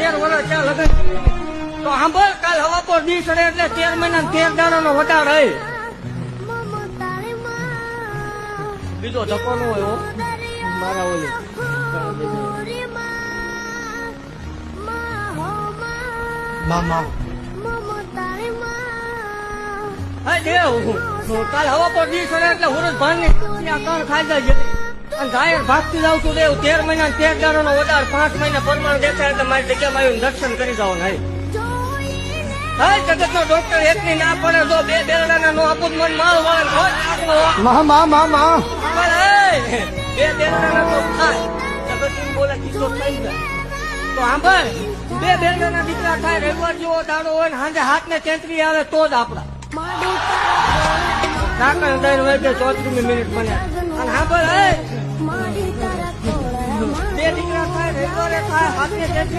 તેર વર્ષ ત્યાં લગન તો સાંભળ, કાલ હવા પર દી એટલે તેર મહિના તેર તેર દાડાનો વધાર રહે. બીજો ધક્કો નો હોય મારા ઓલી. મામા. હા દેવ કાલ હવા પર દી સડે એટલે હુરજ ભાનની ત્યાં કણ ખાઈ જાય અને ગાયર ભાગતી જાઉં છું દેવ. તેર મહિના તેર દારો નો વધાર પાંચ મહિના પરમાણ દેખાય તો મારી જગ્યામાં આવીને દર્શન કરી જાઓ ને જગત નો ડોક્ટર એકની ના પડે જો બે બેરડાના નો આપું મન માલ વાળે તો થાય. જગતની બોલે કિસ્સો થઈ જાય. તો સાંભળ બે બેરડાના દીકરા થાય રવિવાર જેવો દાડો હોય ને સાંજે હાથ ને તેંતરી આવે તો જ આપડા કાકા દઈ વાગે ચોત્રીમી મિનિટ બને અને સાંભળ એ બે દીકરા થાય રવિવારે થાય હાથ ને તેંતરી